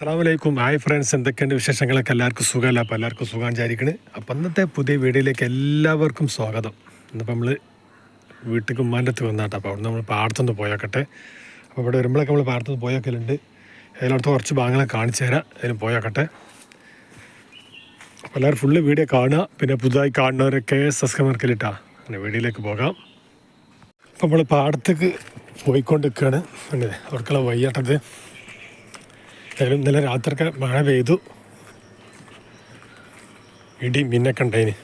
അസ്സാമലൈക്കും hi friends എന്തൊക്കെയുണ്ട് വിശേഷങ്ങളൊക്കെ? എല്ലാവർക്കും സുഖമല്ല? അപ്പോൾ എല്ലാവർക്കും സുഖം വിചാരിക്കണ്. അപ്പം അന്നത്തെ പുതിയ വീഡിയോയിലേക്ക് എല്ലാവർക്കും സ്വാഗതം. ഇന്നിപ്പോൾ നമ്മൾ വീട്ടിൽ ഉമ്മാന്റെ വന്നാട്ടോ. അപ്പോൾ അവിടെ നമ്മൾ പാടത്തുനിന്ന് പോയാക്കട്ടെ. അപ്പോൾ ഇവിടെ വരുമ്പോഴൊക്കെ നമ്മൾ പാടത്തുനിന്ന് പോയാക്കലുണ്ട്. അതിനടുത്ത് കുറച്ച് ഭാഗങ്ങളെ കാണിച്ചു തരാം. അതിന് പോയാക്കട്ടെ. അപ്പോൾ എല്ലാവരും ഫുള്ള് വീഡിയോ കാണുക. പിന്നെ പുതുതായി കാണുന്നവരൊക്കെ സബ്സ്ക്രൈബ് മാർക്കിലിട്ടാ അങ്ങനെ വീഡിയോയിലേക്ക് പോകാം. അപ്പോൾ നമ്മൾ പാടത്തേക്ക് പോയിക്കൊണ്ടിരിക്കുകയാണ്. കണ്ടില്ലേ? അവർക്കുള്ള വയ്യാട്ടത് ഏതായാലും ഇന്നലെ രാത്രിയൊക്കെ മഴ പെയ്തു. ഇടി മിന്നൊക്കെ ഉണ്ടായിന്.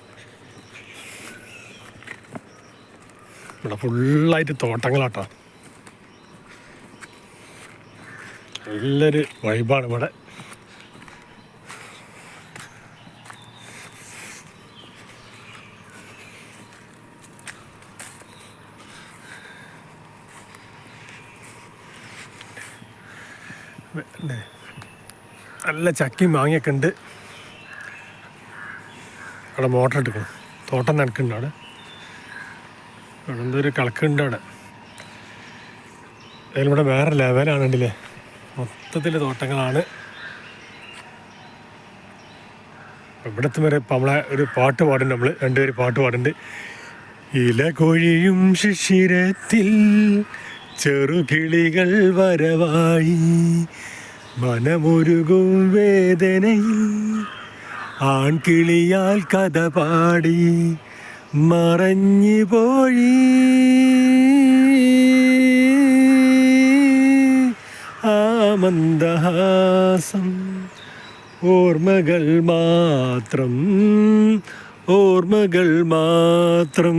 ഇവിടെ ഫുള്ളായിട്ട് തോട്ടങ്ങളാട്ടോ. നല്ലൊരു വൈബാണ് ഇവിടെ. പിന്നെ നല്ല ചക്കയും മാങ്ങയൊക്കെ ഉണ്ട്. അവിടെ മോട്ടർ എടുക്കണം. തോട്ടം നടക്കുന്നുണ്ട് അവിടെ. അവിടെ എന്തോ ഒരു കളക്കുണ്ട് അവിടെ. അതിൽ ഇവിടെ വേറെ ലെവലാണ് ഉണ്ടല്ലേ മൊത്തത്തിൽ തോട്ടങ്ങളാണ്. ഇവിടത്തെ വരെ ഇപ്പം നമ്മളെ ഒരു പാട്ട് പാടുന്നുണ്ട് നമ്മൾ രണ്ടുപേര് പാട്ട് പാടുന്നുണ്ട്. ഇല കോഴിയും ശിശിരത്തിൽ ചെറുകിളികൾ വരവായി. മനമൊരുകും വേദനയിൽ. ആൺകിളിയാൽ കഥ പാടി മറഞ്ഞു പോയി ആ മന്ദഹാസം ഓർമ്മകൾ മാത്രം ഓർമ്മകൾ മാത്രം.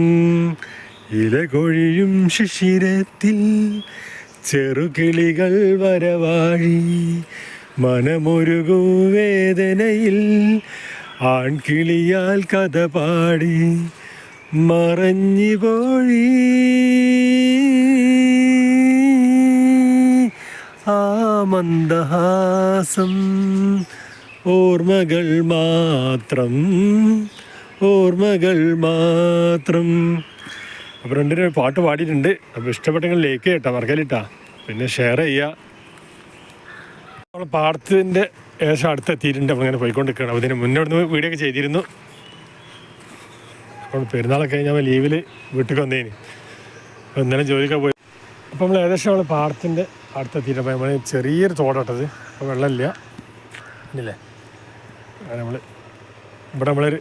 ഇലകൊഴിയും ശിശിരത്തിൽ ചെറുകിളികൾ വരവാഴി മനമൊരുകൂ വേദനയിൽ. ആൺകിളിയാൽ കഥ പാടി മറഞ്ഞു പോയി ആ മന്ദഹാസം ഓർമ്മകൾ മാത്രം ഓർമ്മകൾ മാത്രം അപ്പോൾ രണ്ടുപേരും പാട്ട് പാടിയിട്ടുണ്ട്. അപ്പോൾ ഇഷ്ടപ്പെട്ടെങ്കിൽ ലൈക്ക് കേട്ടോ മറക്കലിട്ടാ പിന്നെ ഷെയർ ചെയ്യുക നമ്മൾ പാടത്തിന്റെ ഏകദേശം അടുത്തെത്തിയിട്ടുണ്ട്. അപ്പോൾ ഇങ്ങനെ പോയിക്കൊണ്ടിരിക്കുകയാണ്. അപ്പോൾ ഇതിന് മുന്നേ ഇവിടുന്ന് വീഡിയോ ഒക്കെ ചെയ്തിരുന്നു. അപ്പോൾ പെരുന്നാളൊക്കെ കഴിഞ്ഞാൽ ലീവിൽ വീട്ടിൽ വന്നേന്. അപ്പോൾ ഇന്നലെ ജോലിക്ക് പോയി. അപ്പോൾ നമ്മൾ ഏകദേശം നമ്മൾ പാടത്തിന്റെ അടുത്തെത്തിയിട്ട് അപ്പോൾ നമ്മൾ ചെറിയൊരു തോടട്ടത്. അപ്പോൾ വെള്ളമില്ല. ഇല്ലേ നമ്മൾ ഇവിടെ നമ്മളൊരു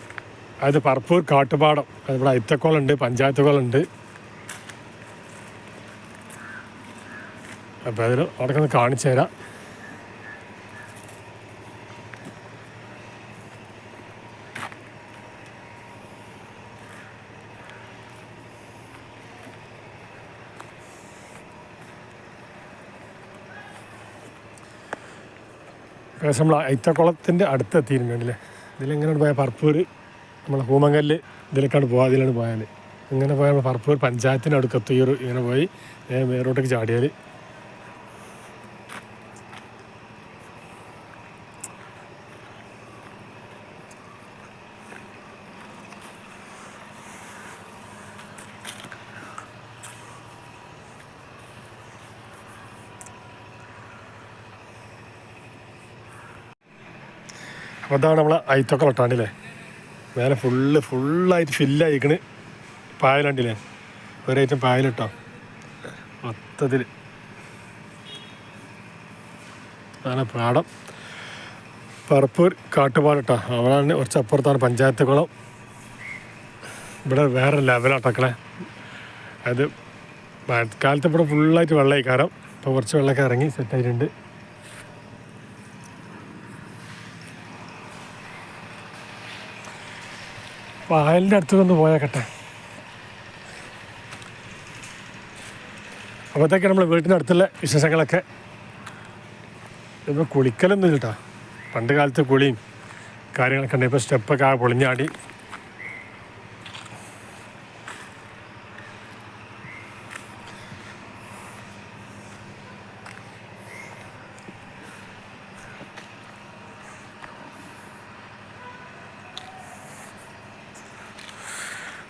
അതായത് പറപ്പൂർ കാട്ടുപാടം. ഇവിടെ അയിത്തക്കോളുണ്ട് പഞ്ചായത്ത് കോളുണ്ട് അപ്പോൾ അതിൽ അവിടെ ഒന്ന് കാണിച്ചു തരാം. നമ്മൾ ഐത്തക്കുളത്തിന്റെ അടുത്തെത്തിയിരുന്നു അല്ലേ ഇതിലെങ്ങനെയാണ് പോയാൽ പറപ്പൂർ നമ്മളെ കൂമങ്കല്ല് ഇതിലേക്കാണ് പോകാം അതിലാണ് പോയാൽ ഇങ്ങനെ പോയാൽ നമ്മൾ പറപ്പൂർ പഞ്ചായത്തിന്റെ ഈ ഒരു ഇങ്ങനെ പോയി മേറോട്ടേക്ക് ചാടിയാൽ അതാണ് നമ്മളെ ഐത്തൊക്കെ ലട്ടാണ്ടില്ലേ മേലെ ഫുള്ള് ഫുള്ളായിട്ട് ഫില്ലായിക്കണ് പായലുണ്ടില്ലേ? ഒരേറ്റം പായലിട്ടോ മൊത്തത്തിൽ അങ്ങനെ പാടം. പറപ്പൂർ കാട്ടുപാടട്ടോ അവിടെയാണ് കുറച്ച് അപ്പുറത്താണ് പഞ്ചായത്ത് കുളം. ഇവിടെ വേറെ ലെവലാട്ടക്കളെ അത് മഴക്കാലത്ത് ഇവിടെ ഫുള്ളായിട്ട് വെള്ളമായി കാരണം ഇപ്പോൾ കുറച്ച് വെള്ളമൊക്കെ ഇറങ്ങി സെറ്റായിട്ടുണ്ട് പായലിന്റെ അടുത്തൊന്ന് പോയേക്കട്ടെ അപ്പോഴത്തേക്ക് നമ്മൾ വീട്ടിന്റെ അടുത്തുള്ള വിശേഷങ്ങളൊക്കെ ഇപ്പോൾ കുളിക്കലൊന്നും ഇല്ല കേട്ടോ പണ്ട് കാലത്ത് കുളിയും കാര്യങ്ങളൊക്കെ ഉണ്ട്. ഇപ്പോൾ സ്റ്റെപ്പൊക്കെ പൊളിഞ്ഞാടി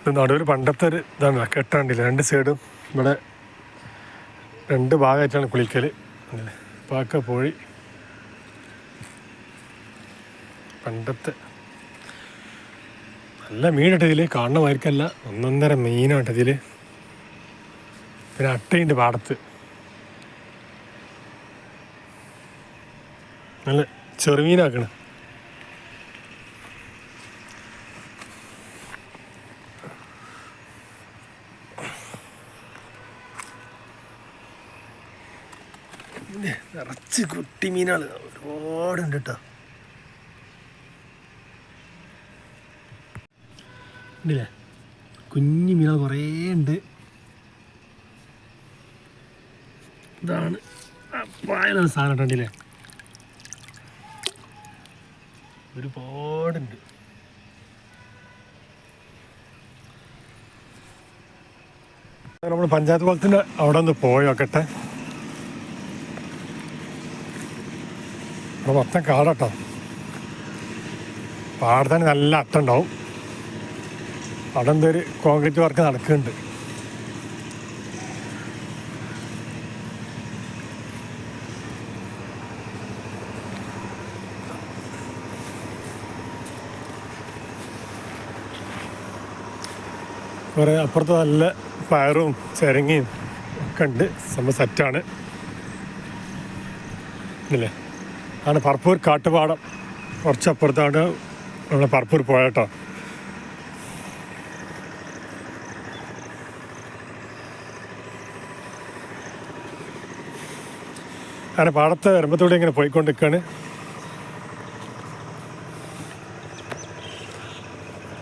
ഇത് നടുവിൽ പണ്ടത്തെ ഒരു ഇതാണ്. കെട്ടാണ്ടില്ല. രണ്ട് സൈഡും ഇവിടെ രണ്ട് ഭാഗമായിട്ടാണ് കുളിക്കൽ പാക്ക പോയി. പണ്ടത്തെ നല്ല മീനായിട്ട് ഇതിൽ കാണുന്ന മാതിരിക്കല്ല ഒന്നൊന്നര മീനായിട്ട് ഇതിൽ പിന്നെ അട്ടയുണ്ട് പാടത്ത്. നല്ല ചെറുമീനാക്കണ്. നിറച്ച് കുട്ടി മീനാണ് ഒരുപാടുണ്ട് കേട്ടോ ഉണ്ടല്ലേ? കുഞ്ഞു മീനുകൾ കുറേ ഉണ്ട്. ഇതാണ് പായലാണ് സാധനം കണ്ടില്ലേ ഒരുപാടുണ്ട്. നമ്മൾ പഞ്ചായത്ത് കുളത്തിന്റെ അവിടെ ഒന്ന് പോയി ഇവിടെ മൊത്തം കാടട്ടോ പാടത്തിന് നല്ല അട്ടുണ്ടാവും അവിടെ എന്തൊരു കോൺക്രീറ്റ് വർക്ക് നടക്കുന്നുണ്ട്. കുറേ അപ്പുറത്ത് നല്ല പയറും ചിരങ്ങയും ഒക്കെ ഉണ്ട്. സംഭവം സെറ്റാണ് ഇല്ലേ? ആണ് പർപ്പൂർ കാട്ടുപാടം. കുറച്ചപ്പുറത്താണ് നമ്മൾ പർപ്പൂർ പോയട്ടോ. അങ്ങനെ പാടത്തെ വരുമ്പത്തൂടെ ഇങ്ങനെ പോയിക്കൊണ്ടിരിക്കുകയാണ്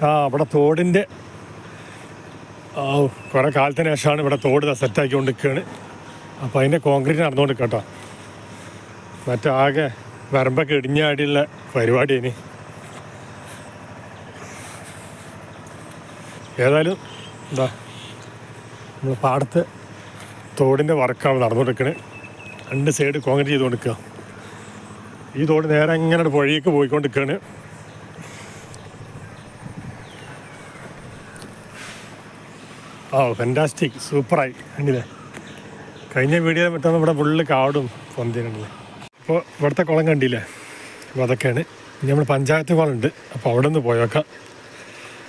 ആ അവിടെ തോടിന്റെ ആ കുറേ കാലത്തിന് ശേഷമാണ് ഇവിടെ തോട് സെറ്റാക്കിക്കൊണ്ടിരിക്കുകയാണ് അപ്പോൾ അതിന്റെ കോൺക്രീറ്റ് നടന്നുകൊണ്ട് കേട്ടോ മറ്റാകെ വരമ്പൊക്കെ ഇടിഞ്ഞാടിയുള്ള പരിപാടി ഇനി ഏതായാലും എന്താ നമ്മൾ പാടത്ത് തോടിന്റെ വർക്കാണ് നടന്നുകൊടുക്കണേ രണ്ട് സൈഡ് കോൺക്രീറ്റ് ചെയ്തുകൊണ്ടിരിക്കുക. ഈ തോട് നേരെ ഇങ്ങനെ പുഴയ്ക്ക് പോയിക്കൊണ്ടിരിക്കുകയാണ്. ആ ഫെന്റാസ്റ്റിക് സൂപ്പറായി കണ്ടില്ലേ? കഴിഞ്ഞ വീഡിയോ മറ്റൊന്ന് ഇവിടെ ഫുള്ള് കാടും പൊന്തിനുണ്ടല്ലേ അപ്പോൾ ഇവിടുത്തെ കുളം കണ്ടില്ലേ? അപ്പോൾ അതൊക്കെയാണ്. ഇനി നമ്മൾ പഞ്ചായത്ത് കുളമുണ്ട്. അപ്പോൾ അവിടെ നിന്ന് പോയേക്കാം.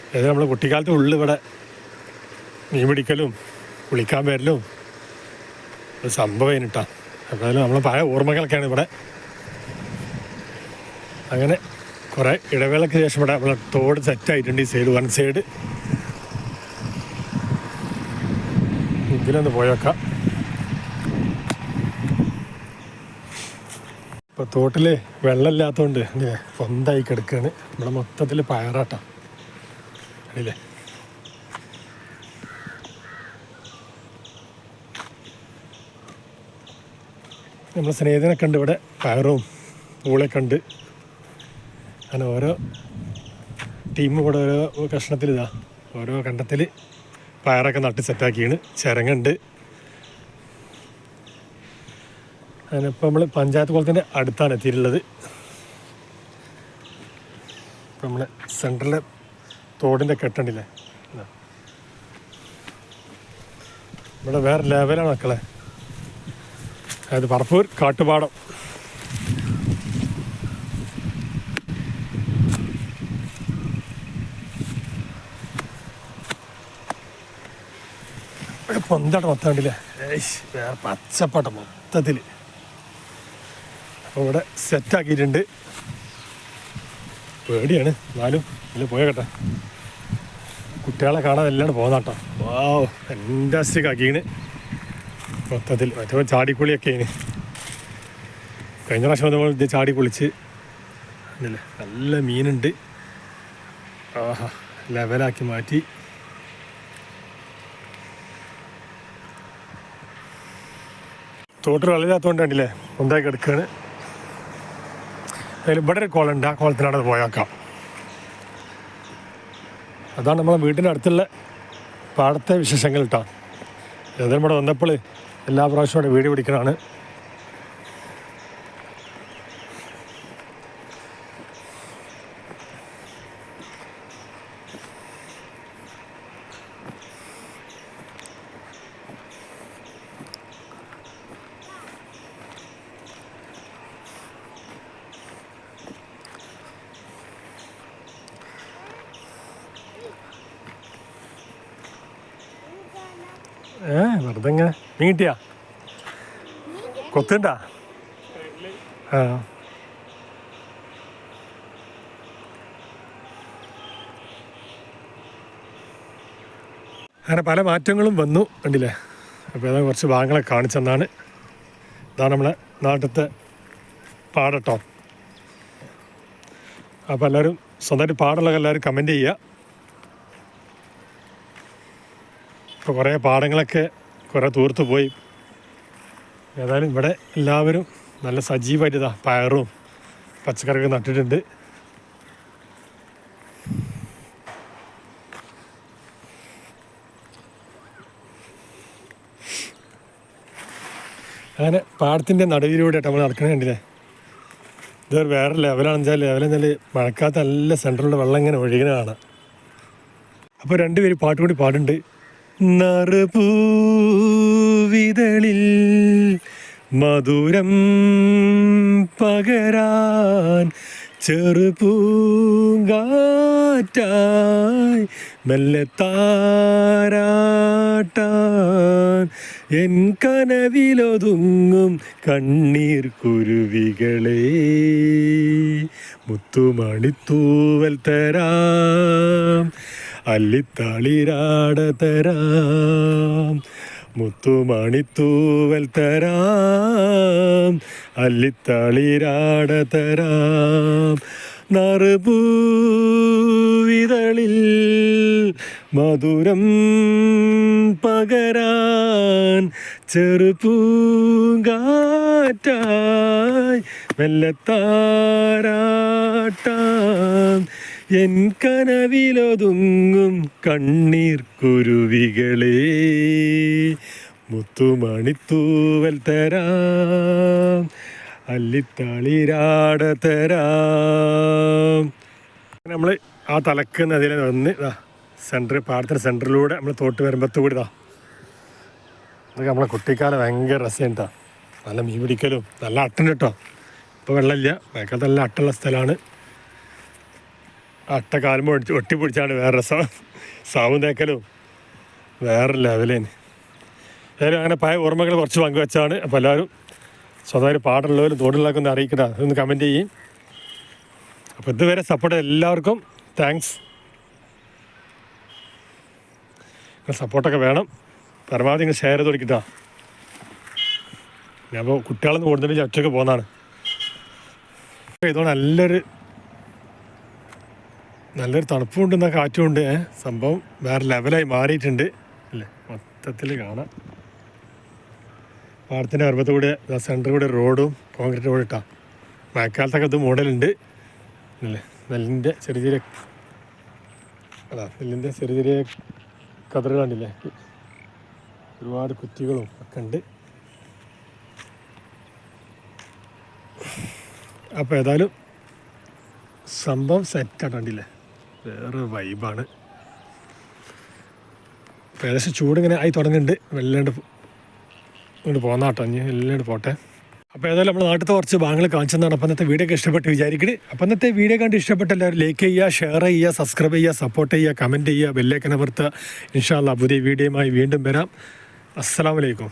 അതായത് നമ്മൾ കുട്ടിക്കാലത്ത് ഉള്ളിൽ ഇവിടെ മീൻ പിടിക്കലും കുളിക്കാൻ വരലും ഒരു സംഭവം ഇട്ടാ അപ്പോൾ നമ്മൾ പഴയ ഓർമ്മകളൊക്കെയാണ് ഇവിടെ. അങ്ങനെ കുറേ ഇടവേളയ്ക്ക് ശേഷം ഇവിടെ നമ്മളെ തോട് സെറ്റായിട്ടുണ്ട് ഈ സൈഡ് വൺ സൈഡ് ഇതിലൊന്ന് പോയേക്കാം. ഇപ്പോൾ തോട്ടിൽ വെള്ളമില്ലാത്തതുകൊണ്ട് ഇങ്ങനെ സ്വന്തമായി കിടക്കുകയാണ് നമ്മളെ മൊത്തത്തിൽ പയറാട്ട. അല്ലേ നമ്മളെ സ്നേഹിതനൊക്കെ ഉണ്ട് ഇവിടെ പയറും പൂളൊക്കെ ഉണ്ട് അങ്ങനെ ഓരോ ടീം ഇവിടെ ഓരോ കഷ്ണത്തിൽ ഇതാ ഓരോ കണ്ടത്തിൽ പയറൊക്കെ നട്ട് സെറ്റാക്കിയാണ്. ചിരങ്ങുണ്ട്. അങ്ങനെ ഇപ്പോൾ നമ്മൾ പഞ്ചായത്ത് കുളത്തിന്റെ അടുത്താണ് എത്തിയിട്ടുള്ളത്. ഇപ്പം നമ്മൾ സെൻട്രലിലെ തോടിന്റെ കെട്ടണ്ടില്ലേ. ഇവിടെ വേറെ ലെവലാണ് മക്കളെ. അതായത് പറപ്പൂർ കാട്ടുപാടം. പൊന്തട്ടം മൊത്തം കണ്ടില്ലേ? വേറെ പച്ചപ്പാട്ടം മൊത്തത്തിൽ അപ്പോൾ ഇവിടെ സെറ്റാക്കിയിട്ടുണ്ട്. പേടിയാണ്. എന്നാലും ഇതിൽ പോയേക്കട്ടെ. കുട്ടികളെ കാണാൻ എല്ലാം പോകുന്നാട്ടോ വാ ഫാന്റാസ്റ്റിക് ആക്കിയാണ് മൊത്തത്തിൽ മറ്റേ ചാടിക്കുളിയൊക്കെ ഇനി കഴിഞ്ഞ പ്രാവശ്യം നമ്മൾ ഇത് ചാടി കുളിച്ച് നല്ല മീനുണ്ട്. ആഹാ ലെവലാക്കി മാറ്റി. തോട്ട് വെള്ളമില്ലാത്തതുകൊണ്ട് കണ്ടില്ലേ? ഉണ്ടാക്കി എടുക്കുകയാണ് അതിൽ ഇവിടെ ഒരു കുളമുണ്ട് ആ കുളത്തിനവിടെ പോയേക്കാം. അതാണ് നമ്മളെ വീടിന്റെ അടുത്തുള്ള പാടത്തെ വിശേഷങ്ങൾ കേട്ടോ ഏതായാലും ഇവിടെ വന്നപ്പോൾ എല്ലാ പ്രാവശ്യവും ഇവിടെ വീട് പിടിക്കണതാണ്. ഏ വെറുതെ ഇങ്ങനെ കിട്ടിയാ? കൊത്തുണ്ടാ? ആ. അങ്ങനെ പല മാറ്റങ്ങളും വന്നു കണ്ടില്ലേ? അപ്പോൾ ഏതാ കുറച്ച് ഭാഗങ്ങളെ കാണിച്ചെന്നാണ്. ഇതാണ് നമ്മളെ നാട്ടിലത്തെ പാടട്ടോ. അപ്പോൾ എല്ലാവരും സ്വന്തമായിട്ട് പാടുള്ള എല്ലാവരും കമന്റ് ചെയ്യുക. ഇപ്പോൾ കുറേ പാടങ്ങളൊക്കെ കുറേ തൂർത്ത് പോയി. ഏതായാലും ഇവിടെ എല്ലാവരും നല്ല സജീവമായിട്ട് പയറും പച്ചക്കറിയൊക്കെ നട്ടിട്ടുണ്ട്. അങ്ങനെ പാടത്തിന്റെ നടുവിലൂടെ നമ്മൾ നടക്കണ കണ്ടില്ലേ? ഇതൊരു വേറെ ലെവലാണെന്ന് വെച്ചാൽ ലെവലെന്ന് വെച്ചാൽ മഴക്കാലത്ത് നല്ല സെൻട്രലിന്റെ വെള്ളം ഇങ്ങനെ ഒഴുകുന്നതാണ് അപ്പോൾ രണ്ടുപേര് പാട്ട് കൂടി പാടുണ്ട് നറുപൂവിതളിൽ മധുരം പകരാൻ ചെറുപൂങ്കാറ്റായി മെല്ലെ താരാട്ടാൻ. എൻ കനവിലൊതുങ്ങും കണ്ണീർ കുരുവികളെ. മുത്തുമണിത്തൂവൽ തരാം. അല്ലിത്താളിരാട തരാം. മുത്തുമണിത്തൂവൽ തരാം അല്ലിത്തളിരാട തരാം. നറുപൂവിതളിൽ മധുരം പകരാൻ ചെറുപൂങ്കാറ്റായി മെല്ലത്താരാട്ടാം എൻ കനവിലൊതുങ്ങും കണ്ണീർ കുരുവികളെ മുത്തുമണിത്തൂവൽ തരാം അല്ലിത്താളിരാട തരാം. നമ്മൾ ആ തലക്ക് നദിയിലെ വന്ന് സെന്റർ പാടത്തിന് സെന്ററിലൂടെ നമ്മൾ തോട്ട് വരുമ്പത്ത് കൂടി ഇതാ. അതൊക്കെ നമ്മളെ കുട്ടിക്കാലം ഭയങ്കര രസമാണ് കേട്ടോ നല്ല മീൻ പിടിക്കലും നല്ല അട്ടുണ്ട് കേട്ടോ ഇപ്പോൾ വെള്ളമില്ല മഴക്കാലത്ത് നല്ല അട്ടുള്ള സ്ഥലമാണ് അട്ട കാലുമ്പോൾ ഒട്ടിപ്പിടിച്ചാണ് വേറെ സാവും തേക്കലും. വേറെ ലെവലേന്. ഏതായാലും അങ്ങനെ പഴയ ഓർമ്മകൾ കുറച്ച് പങ്കുവെച്ചാണ്. അപ്പോൾ എല്ലാവരും സ്വന്തമായി പാടുള്ളവരും തോടുള്ളവരൊക്കെ ഒന്ന് അറിയിക്കട്ടെ ഒന്ന് കമന്റ് ചെയ്യും. അപ്പോൾ ഇതുവരെ സപ്പോർട്ട് എല്ലാവർക്കും താങ്ക്സ് സപ്പോർട്ടൊക്കെ വേണം. പരമാവധി നിങ്ങൾ ഷെയർ ചെയ്ത് കൊടുക്കിട്ടാ. ഞാൻ അപ്പോൾ കുട്ടികളൊന്നും കൂടുതലും ഒറ്റയ്ക്ക് പോകുന്നതാണ്. ഇതോടെ നല്ലൊരു നല്ലൊരു തണുപ്പുണ്ട് എന്നാൽ കാറ്റുമുണ്ട്. ഉണ്ട് സംഭവം വേറെ ലെവലായി മാറിയിട്ടുണ്ട്. അല്ലേ? മൊത്തത്തിൽ കാണാം. പാടത്തിന്റെ അറുപത്തുകൂടെ സെന്ററിൽ കൂടെ റോഡും കോൺക്രീറ്റ് റോഡ് ഇട്ടാ. മഴക്കാലത്തൊക്കെ ഇത് മോഡലുണ്ട് അല്ലേ? നെല്ലിന്റെ ചെറിയ ചെറിയ അല്ല നെല്ലിന്റെ ചെറിയ ചെറിയ കതറുകൾ ഒരുപാട് കുറ്റികളും ഒക്കെ ഉണ്ട്. അപ്പോൾ ഏതായാലും സംഭവം സെറ്റ് കണ്ടില്ലേ? വേറെ വൈബാണ് അപ്പോൾ ഏകദേശം ചൂടിങ്ങനെ ആയി തുടങ്ങുന്നുണ്ട് വെള്ളേണ്ട് ഇങ്ങോട്ട് പോകുന്ന കേട്ടോ ഇനി എല്ലാണ്ട് പോട്ടെ. അപ്പോൾ ഏതായാലും നമ്മുടെ നാട്ടിലത്തെ കുറച്ച് ഭാഗങ്ങൾ കാണിച്ചതാണ് അപ്പം അന്നത്തെ വീഡിയോ ഒക്കെ ഇഷ്ടപ്പെട്ട് വിചാരിക്കണേ. അപ്പം ഇന്നത്തെ വീഡിയോ കണ്ട് ഇഷ്ടപ്പെട്ട എല്ലാവരും ലൈക്ക് ചെയ്യുക ഷെയർ ചെയ്യുക സബ്സ്ക്രൈബ് ചെയ്യുക സപ്പോർട്ട് ചെയ്യുക കമന്റ് ചെയ്യുക ബെല്ലേക്കനവർത്ത് ഇൻഷാല്ല പുതിയ വീഡിയോയുമായി വീണ്ടും വരാം. അസ്സാം വലൈക്കും